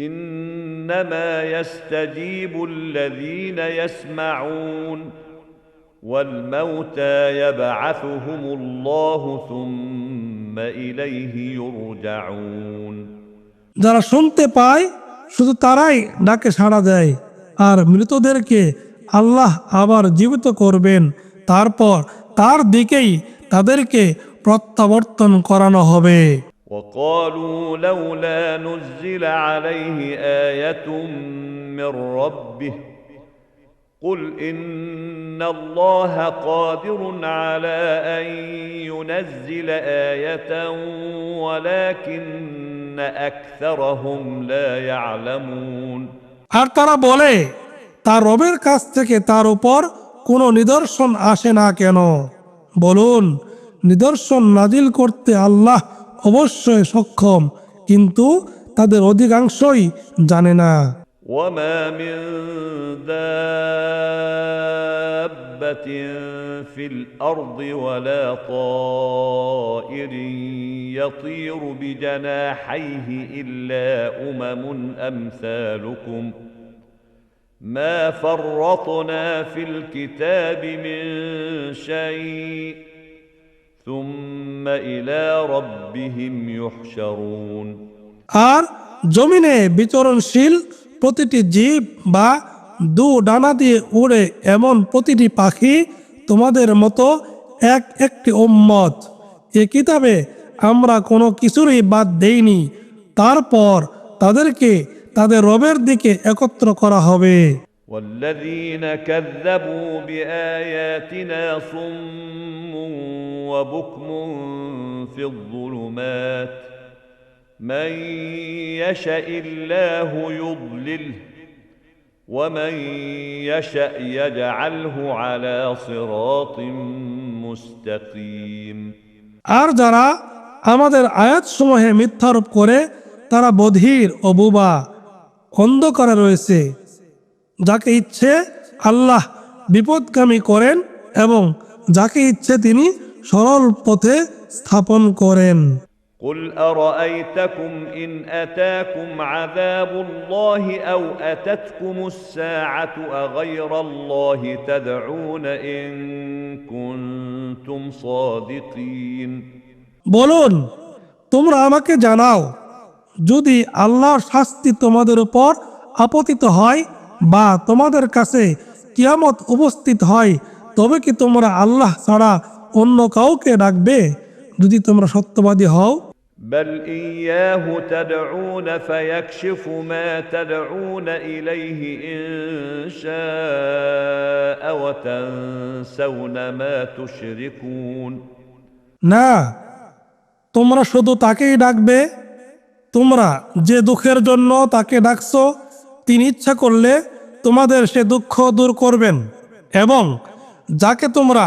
انما يستجيب الذين يسمعون والموتى يبعثهم الله ثم اليه يرجعون যারা শুনতে পায় শুধু তারাই ডাকে সাড়া দেয় আর মৃতদেরকে আল্লাহ আবার জীবিত করবেন তারপর তার দিকেই তাদেরকে প্রত্যাবর্তন করানো হবে وقالوا لولا نزل عليه ايه من ربه قل ان الله قادر على ان ينزل ايه ولكن اكثرهم لا يعلمون আর তারা বলে তার রবের কাছ থেকে তার উপর কোনো নিদর্শন আসে না কেন বলুন নিদর্শন নাজিল করতে আল্লাহ অবশ্যই সক্ষম কিন্তু তাদের অধিকাংশই জানে না وما من دابة في الأرض ولا طائر يطير بجناحيه إلا أمم أمثالكم ما فرطنا في الكتاب من شيء ثم إلى ربهم يحشرون আর জমিনে বিচরণশীল প্রতিটি জীব বা দু ডানা দিয়ে উড়ে এমন প্রতিটি পাখি তোমাদের মতো এক একটি ওম্মত এ কিতাবে আমরা কোনো কিছুরই বাদ দেইনি তারপর তাদেরকে তাদের রবের দিকে একত্র করা হবে والذين كذبوا بآياتنا صم وبكم في الظلمات من يشاء الله يضلله ومن يشاء يجعله على صراط مستقيم আর যারা আমাদের আয়াতসমূহে মিথ্যারোপ করে তারা বধির ও বুবা অন্ধকারে রয়েছে যাকে ইচ্ছে আল্লাহ বিপদগামী করেন এবং যাকে ইচ্ছে তিনি সরল পথে স্থাপন করেন قل أرأيتكم إن أتاكم عذاب الله أو أتتكم الساعة أغير الله تدعون إن كنتم صادقين বলুন তোমরা আমাকে জানাও যদি আল্লাহর শাস্তি তোমাদের উপর আপতিত হয় বা তোমাদের কাছে কিয়ামত উপস্থিত হয় তবে কি তোমরা আল্লাহ ছাড়া অন্য কাউকে ডাকবে যদি তোমরা সত্যবাদী হও بل إياه تدعون فيكشف ما تدعون إليه إن شاء وتنسون ما تشركون না তোমরা শুধু তাকেই ডাকবে তোমরা যে দুঃখের জন্য তাকে ডাকছো তিনি ইচ্ছা করলে তোমাদের সে দুঃখ দূর করবেন এবং যাকে তোমরা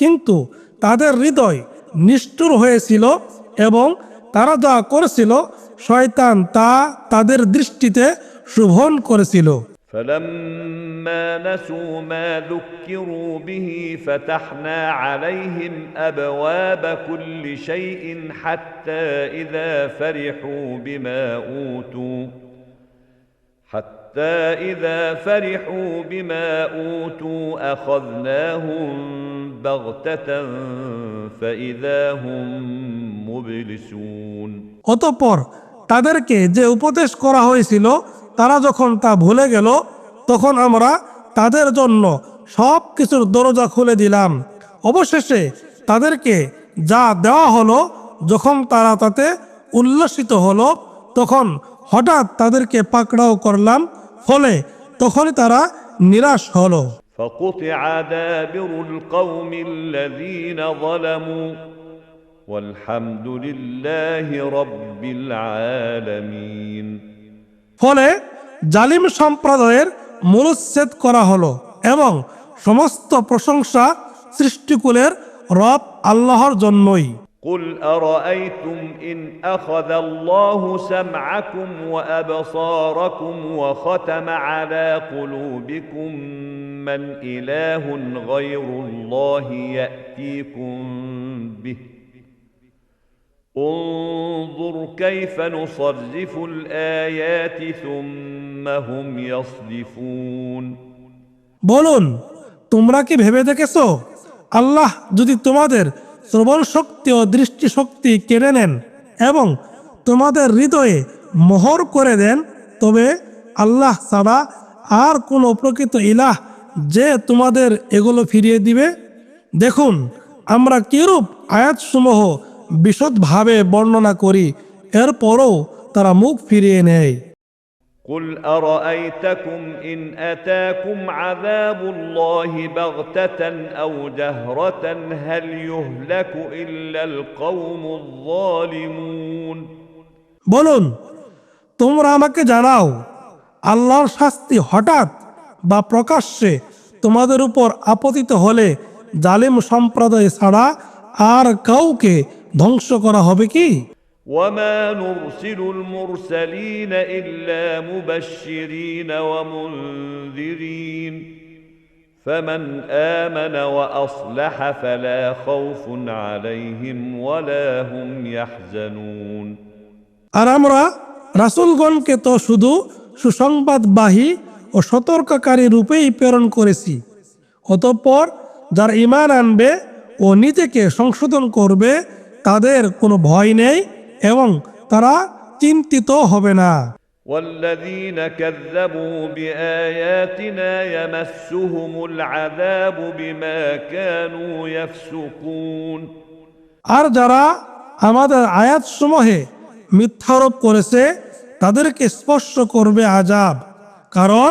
কিন্তু তাদের হৃদয় নিষ্ঠুর হয়েছিল এবং তারা যা করেছিল শয়তান তা তাদের দৃষ্টিতে শুভন করেছিল فلما نسوا ما ذكروا به فتحنا عليهم ابواب كل شيء حتى اذا فرحوا بما اوتوا حتى اذا فرحوا بما اوتوا اخذناهم অতঃপর তাদেরকে যে উপদেশ করা হয়েছিল, তারা যখন তা ভুলে গেল, তখন আমরা তাদের জন্য সব কিছুর দরজা খুলে দিলাম। অবশেষে তাদেরকে যা দেওয়া হলো, যখন তারা তাতে উল্লসিত হলো, তখন হঠাৎ তাদেরকে পাকড়াও করলাম। ফলে তখনই তারা নিরাশ হলো। فقطع دابر القوم الذين ظلموا والحمد لله رب العالمين ফলে জালিম সম্প্রদায়ের মূলচ্ছেদ করা হলো এবং সমস্ত প্রশংসা সৃষ্টিকুলের রব আল্লাহর জন্যই قل أرأيتم إن أخذ الله سمعكم وأبصاركم وختم على قلوبكم من إله غير الله يأتيكم به انظر كيف نصرف الآيات ثم هم يصدفون বলুন তোমরা কি ভেবে দেখেছ আল্লাহ যদি তোমাদের শ্রবণ শক্তি ও দৃষ্টি শক্তি কেড়ে নেন এবং তোমাদের হৃদয়ে মোহর করে দেন তবে আল্লাহ ছাড়া আর কোনো প্রকৃত ইলাহ যে তোমাদের এগুলো ফিরিয়ে দিবে দেখুন আমরা কিরূপ আয়াতসমূহ বিশদভাবে বর্ণনা করি এরপরও তারা মুখ ফিরিয়ে নেয় قل أرأيتكم إن أتاكم عذاب الله بغتة أو جهرة هل يهلك إلا القوم الظالمون বলুন তোমরা আমাকে জানাও আল্লাহর শাস্তি হঠাৎ বা প্রকাশ্যে তোমাদের উপর আপতিত হলে জালিম সম্প্রদায় ছাড়া আর কাউকে ধ্বংস করা হবে কি وما نرسل المرسلين إلا مبشرين ومنذرين فمن آمن وأصلح فلا خوف عليهم ولا هم يحزنون আর আমরা রাসুলগণকে তো শুধু সুসংবাদবাহী ও সতর্ককারী রূপেই প্রেরণ করেছি অতঃপর যারা ইমান আনবে ও নিজেকে সংশোধন করবে তাদের কোনো ভয় নেই এবং তারা চিন্তিত হবে না والذين كذبوا بآياتنا يمسهم العذاب بما كانوا يفسقون আর যারা আমাদের আয়াতসমূহে মিথ্যারোপ করেছে তাদেরকে স্পর্শ করবে আজাব কারণ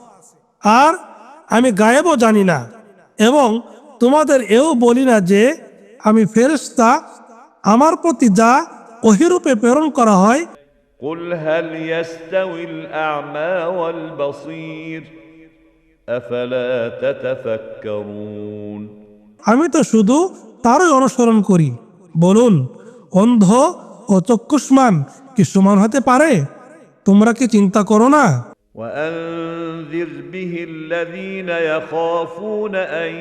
আর আমি গায়েবও জানি না এবং তোমাদের এও বলি না যে আমি ফেরেশতা আমার প্রতি যা অহিরূপে প্রেরণ করা হয় قل هل يستوي الأعمى والبصير أفلا تتفكرون আমি তো শুধু তারই অনুসরণ করি বলুন অন্ধ ও চক্ষুষ্মান কি সমান হতে পারে তোমরা কি চিন্তা করো না وأنذر به الذين يخافون أن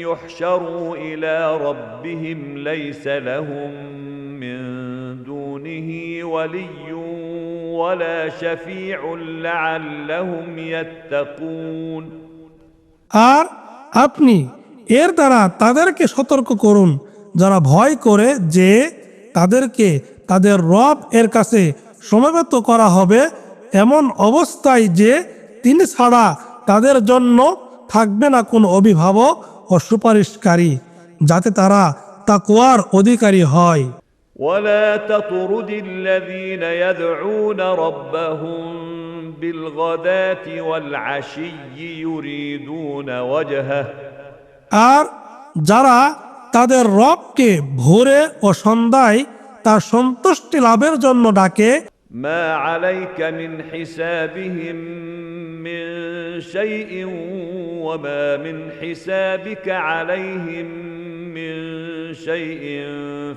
يحشروا إلى ربهم ليس لهم من دونه ولي ولا شفيع لعلهم يتقون আর আপনি এর দ্বারা তাদেরকে সতর্ক করুন যারা ভয় করে যে তাদেরকে তাদের রব এর কাছে সমবেত করা হবে এমন অবস্থায় যে তিনি ছাড়া তাদের জন্য থাকবে না কোনো অভিভাবক ও সুপারিশকারী যাতে তারা তাকুয়ার অধিকারী হয় ولا تطرد الذين يدعون ربهم بالغداة والعشي يريدون وجهه আর যারা তাদের রবকে ভোরে ও সন্ধ্যায় তার সন্তুষ্টি লাভের জন্য ডাকে ما عليك من حسابهم من شيء وما من حسابك عليهم من شيء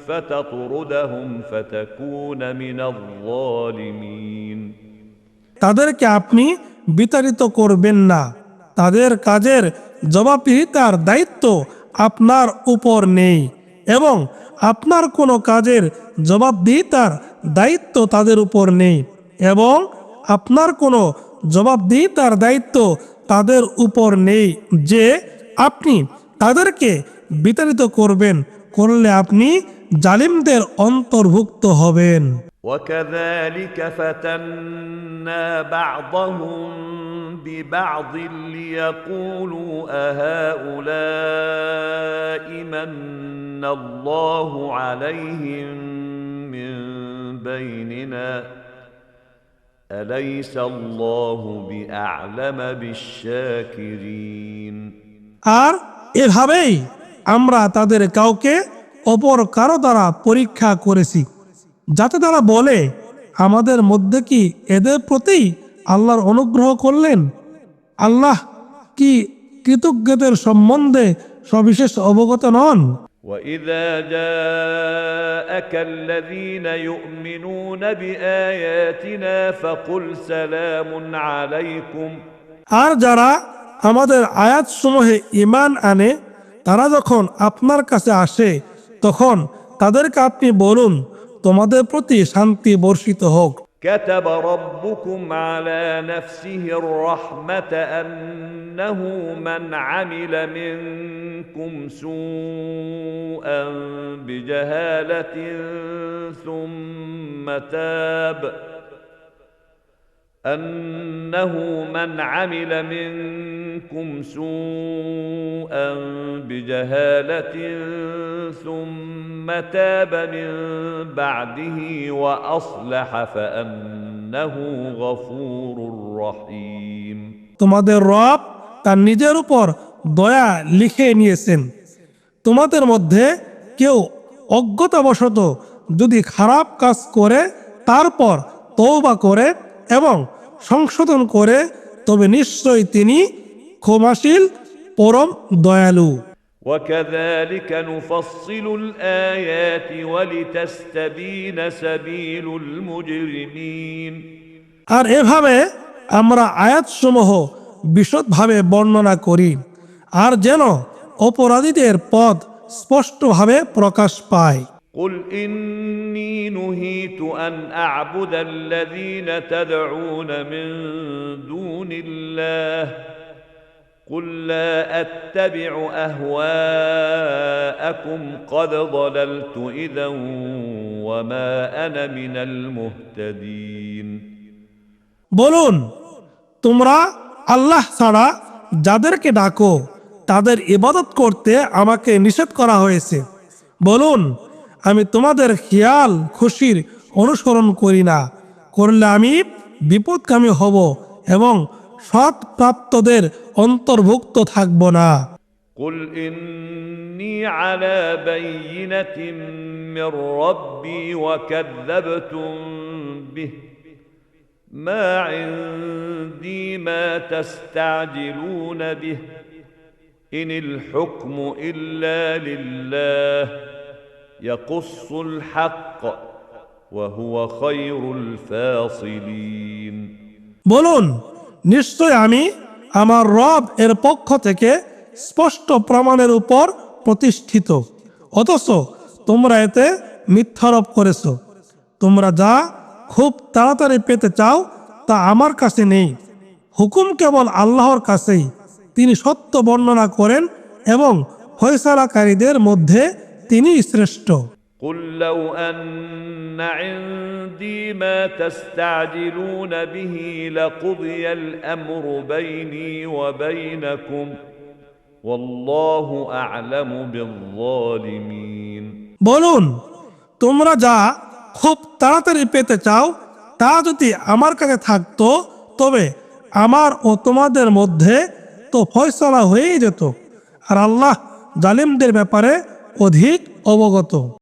فتطردهم فتكون من الظالمين তাদেরকে আপনি বিতাড়িত করবেন না তাদের কাজের জবাবদিহিতার দায়িত্ব আপনার উপর নেই এবং আপনার কোনো কাজের জবাবদিহিতার দায়িত্ব তাদের উপর নেই এবং আপনার কোনো জবাবদিহিতার দায়িত্ব তাদের উপর নেই যে আপনি তাদেরকে বিতাড়িত করবেন, করলে আপনি জালিমদের অন্তর্ভুক্ত হবেন। وكذلك فتنا بعضهم ببعض ليقولوا أهؤلاء من الله عليهم من بيننا أليس الله بأعلم بالشاكرين আর এভাবেই আমরা তাদের কাউকে অপর কারো দ্বারা পরীক্ষা করেছি যাতে তারা বলে আমাদের মধ্যে কি এদের প্রতি আল্লাহর অনুগ্রহ করলেন আল্লাহ কি কৃতজ্ঞদের সম্বন্ধে সবিশেষ অবগত নন وإذا جاءك الذين يؤمنون بآياتنا فقل سلام عليكم আর যারা আমাদের আয়াতসমূহে ইমান আনে তারা যখন আপনার কাছে আসে তখন তাদেরকে আপনি বলুন তোমাদের প্রতি শান্তি বর্ষিত হোক كتب ربكم على نفسه الرحمة أنه من عمل منكم سوءا بجهالة ثم تاب أنه من عمل منكم سوءا بجهالة ثم تاب من بعده وأصلح فأنه غفور رحيم তোমাদের রব তার নিজের উপর দয়া লিখে নিয়েছেন তোমাদের মধ্যে কেউ অজ্ঞতাবশত যদি খারাপ কাজ করে তারপর তৌবা করে এবং সংশোধন করে তবে নিশ্চয়ই তিনি ক্ষমাশীল পরম দয়ালু وكذلك نفصل الآيات ولتستبين سبيل المجرمين আর এভাবে আমরা আয়াতসমূহ বিশদভাবে বর্ণনা করি আর যেন অপরাধীদের পথ স্পষ্টভাবে প্রকাশ পায় قل إني نهيت أن أعبد الذين تدعون من دون الله قل لا أتبع أهواءكم قد ضللت إذا وما أنا من المهتدين বলুন তোমরা আল্লাহ ছাড়া যাদেরকে ডাকো তাদের ইবাদত করতে আমাকে নিষেধ করা হয়েছে বলুন আমি তোমাদের খেয়াল খুশির অনুসরণ করি না করলে আমি বিপদকামী হব এবং সৎ প্রাপ্তদের অন্তর্ভুক্ত থাকব না قل إني على بينة من ربي وكذبتم به ما عندي ما تستعجلون به إن الحكم إلا لله يقص الحق وهو خير الفاصلين বলুন নিশ্চয় আমি আমার রব এর পক্ষ থেকে স্পষ্ট প্রমাণের উপর প্রতিষ্ঠিত অথচ তোমরা এতে মিথ্যারোপ করেছ তোমরা যা খুব তাড়াতাড়ি পেতে চাও তা আমার কাছে নেই হুকুম কেবল আল্লাহর কাছেই তিনি সত্য বর্ণনা করেন এবং ফয়সালাকারীদের মধ্যে তিনি শ্রেষ্ঠ قل لو أن عندي ما تستعجلون به لقضي الأمر بيني وبينكم والله أعلم بالظالمين বলুন তোমরা যা খুব তাড়াতাড়ি পেতে চাও তা যদি আমার কাছে থাকতো তবে আমার ও তোমাদের মধ্যে তো ফয়সলা হয়েই যেত আর আল্লাহ জালিমদের ব্যাপারে অধিক অবগত।